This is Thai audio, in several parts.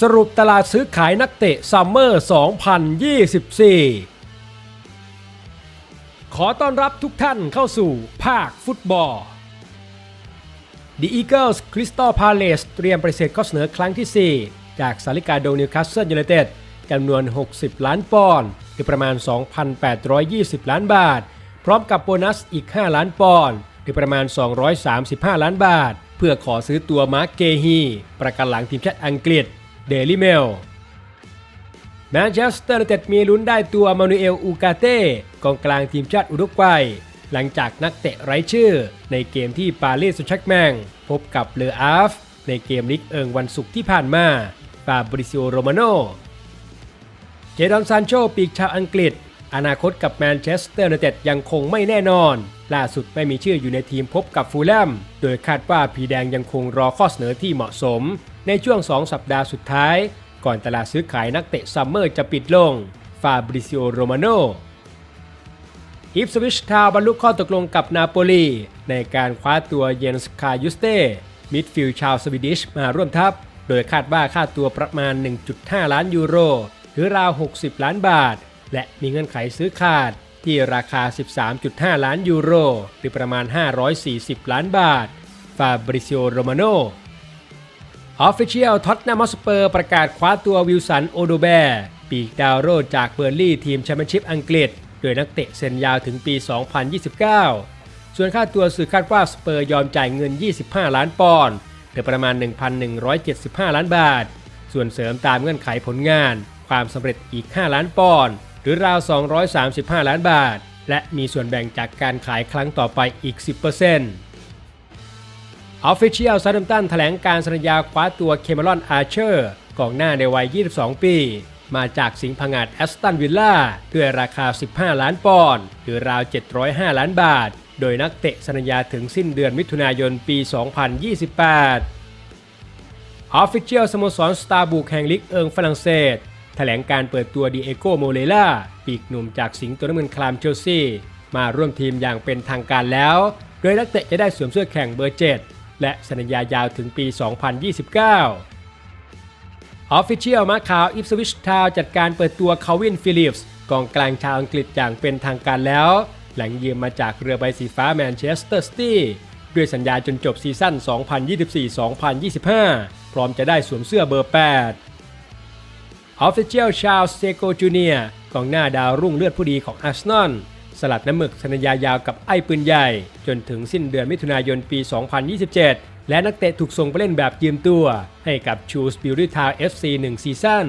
สรุปตลาดซื้อขายนักเตะซัมเมอร์ 2024 ขอต้อนรับทุกท่านเข้าสู่ภาคฟุตบอล The Eagles Crystal Palace เตรียมปฏิเสธข้อเสนอครั้งที่ 4 จากสาริกาโดนิวคาสเซิลยูไนเต็ดจำนวน 60 ล้านปอนด์หรือประมาณ 2,820 ล้านบาท พร้อมกับโบนัสอีก 5 ล้านปอนด์หรือประมาณ 235 ล้านบาท เพื่อขอซื้อตัวมาร์คเกฮีประกันหลังทีมชาติอังกฤษ เดลิเมลแมนเชสเตอร์เต็ดมีลุ้นได้ตัวมานูเอลอูกาเต้กองกลางทีมชาติอุรุกวัย หลังจากนักเตะไร้ชื่อ ในเกมที่ปารีสแซงแชร์กแมง พบกับเลออาฟ ในเกมลิกเอิงวันศุกร์ที่ผ่านมาฟาบริซิโอโรมาโน เจดอนซานโชปีกชาวอังกฤษ อนาคตกับแมนเชสเตอร์ยูไนเต็ดยังคงไม่แน่นอน ล่าสุดไม่มีชื่ออยู่ในทีมพบกับฟูลแลม โดยคาดว่าผีแดงยังคงรอข้อเสนอที่เหมาะสม ในช่วง 2 สัปดาห์สุดท้าย ก่อนตลาดซื้อขายนักเตะซัมเมอร์จะปิดลง ฟาบริซิโอ โรมาโนอิฟสวิชทาวน์บรรลุข้อตกลงกับนาโปลีในการคว้าตัวเยนสคายุสเต้มิดฟิลด์ชาวสวีดิชมาร่วมทัพ โดยคาดว่าค่าตัวประมาณ 1.5 ล้านยูโร หรือราว 60 ล้านบาท และมีเงื่อนไขซื้อขาดที่ราคา 13.5 ล้านยูโร หรือประมาณ 540 ล้านบาท ฟาบริซิโอ โรมาโนออฟฟิเชียลท็อตแนมสเปอร์ประกาศคว้าตัววิลสัน โอโดแบร์ ปีกดาวโรดจากเบอร์ลี่ทีมแชมเปี้ยนชิพอังกฤษ โดยนักเตะเซ็นยาวถึงปี 2029 ส่วนค่าตัวสื่อคาดว่าสเปอร์ยอมจ่ายเงิน 25 ล้านปอนด์ หรือประมาณ 1,175 ล้านบาท ส่วนเสริมตามเงื่อนไขผลงาน ความสำเร็จอีก 5 ล้านปอนด์ หรือราว 235 ล้านบาท และมีส่วนแบ่งจากการขายครั้งต่อไปอีก 10%ออฟฟิเชียลซาดัมตันแถลงการสัญญาคว้าตัวเคมารอนอาร์เชอร์กองหน้าในวัย 22 ปี มาจากสิงห์พังาดแอสตันวิลล่าด้วยราคา 15 ล้านปอนด์หรือราว 705 ล้านบาท โดยนักเตะสัญญาถึงสิ้นเดือนมิถุนายนปี 2028ออฟฟิเชียลสโมสรสตาร์บุกแห่งลิกเอิงฝรั่งเศส แถลงการเปิดตัวดีเอโกโมเลล่าปีกหนุ่มจากสิงห์ตัวน้ำเงินคลามเชลซีมาร่วมทีมอย่างเป็นทางการแล้ว โดยนักเตะจะได้สวมเสื้อแข่งเบอร์ 7 และสัญญายาวถึงปี 2029ออฟฟิเชียลมาข่าวอิฟสวิชทาวจัดการเปิดตัวคาวินฟิลิปส์กองกลางชาวอังกฤษอย่างเป็นทางการแล้ว หลังยืมมาจากเรือใบสีฟ้าแมนเชสเตอร์ซิตี้ด้วยสัญญาจนจบซีซั่น 2024-2025 พร้อมจะได้สวมเสื้อเบอร์ 8 ออฟฟิเชียลชาวเซโกจูเนียกองหน้าดาวรุ่งเลือดผู้ดีของอาร์เซนอลสลัดน้ำหมึกสัญญายาวกับไอ้ปืนใหญ่ จนถึงสิ้นเดือนมิถุนายนปี 2027 และนักเตะถูกส่งไปเล่นแบบยืมตัว ให้กับชูสปิริทาว FC 1ซีซั่น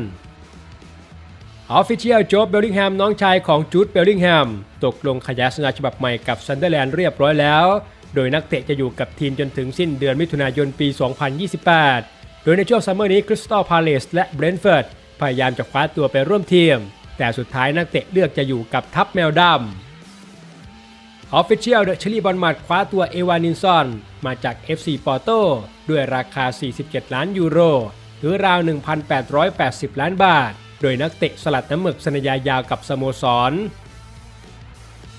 ออฟฟิเชียลโจ๊บเบลลิงแฮมน้องชายของจูดเบลลิงแฮมตกลงขยายสัญญาฉบับใหม่กับซันเดอร์แลนด์เรียบร้อยแล้ว โดยนักเตะจะอยู่กับทีมจนถึงสิ้นเดือนมิถุนายนปี 2028 โดยในช่วงซัมเมอร์นี้คริสตัลพาเลสและเบรนท์ฟอร์ด พยายามจะคว้าตัวไปร่วมทีม แต่สุดท้ายนักเตะเลือกจะอยู่กับทัพแมวดำออฟฟิเชียลเดอะเชลีบอลมัดคว้าตัวเอวานินซอน มาจาก FC ปอร์โตด้วยราคา 47 ล้านยูโร หรือราว 1,880 ล้านบาท โดยนักเตะสลัดน้ำหมึกสัญญายาวกับสโมสร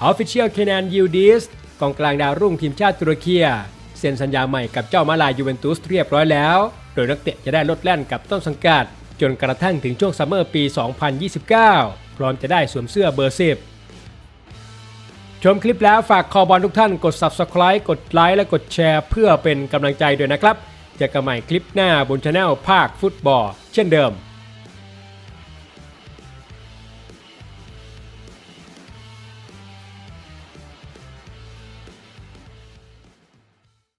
ออฟฟิเชียลเคนานยูดิสกองกลางดาวรุ่งทีมชาติตุรกีเซ็นสัญญาใหม่กับเจ้ามาลายูเวนตุสเรียบร้อยแล้ว โดยนักเตะจะได้ลดแล่นกับต้นสังกัด จนกระทั่งถึงช่วงซัมเมอร์ปี 2029 พร้อมจะได้สวมเสื้อเบอร์ 10 ชมคลิปแล้วฝากคอบอลทุกท่านกด Subscribe กดไลค์และกดแชร์ เพื่อเป็นกำลังใจด้วยนะครับเจอกันใหม่คลิปหน้าบนช anel ภาคฟุตบอล เช่นเดิม